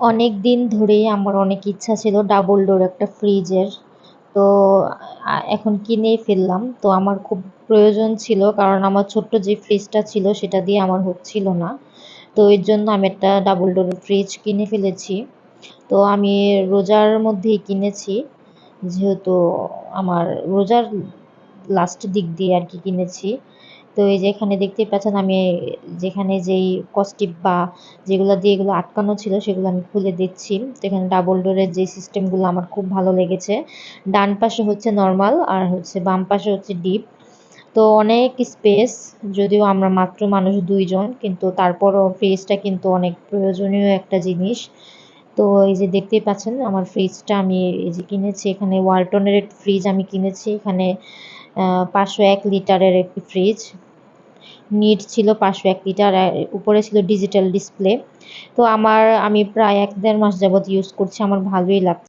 অনেক দিন ধরেই আমার অনেক ইচ্ছা ছিল ডাবল ডোর একটা ফ্রিজের তো এখন কিনেই ফেললাম। তো আমার খুব প্রয়োজন ছিল, কারণ আমার ছোট্ট যে ফ্রিজটা ছিল, সেটা দিয়ে আমার হচ্ছিল না। তো এর জন্য আমি একটা ডাবল ডোরের ফ্রিজ কিনে ফেলেছি। তো আমি রোজার মধ্যেই কিনেছি, যেহেতু আমার রোজার লাস্ট দিক দিয়ে আর কি কিনেছি। তো এই যে এখানে দেখতেই পাচ্ছেন আমি যেখানে যেই কস্টিপ বা যেগুলো দিয়ে এগুলো আটকানো ছিল সেগুলো আমি খুলে দিচ্ছি। তো এখানে ডাবল ডোরের যে সিস্টেমগুলো আমার খুব ভালো লেগেছে। ডান পাশে হচ্ছে নর্মাল আর হচ্ছে বাম পাশে হচ্ছে ডিপ। তো অনেক স্পেস, যদিও আমরা মাত্র মানুষ দুইজন, কিন্তু তারপরও ফ্রিজটা কিন্তু অনেক প্রয়োজনীয় একটা জিনিস। তো এই যে দেখতেই পাচ্ছেন আমার ফ্রিজটা আমি এই যে কিনেছি, এখানে ওয়ালটনের ফ্রিজ আমি কিনেছি। এখানে পাঁচশো এক লিটারের একটি ফ্রিজ। নিট ছিল পাঁচশো এক লিটার উপরে ছিল ডিজিটাল ডিসপ্লে তো আমার, আমি প্রায় এক দেড় মাস যাবৎ ইউজ করছি, আমার ভালোই লাগছে।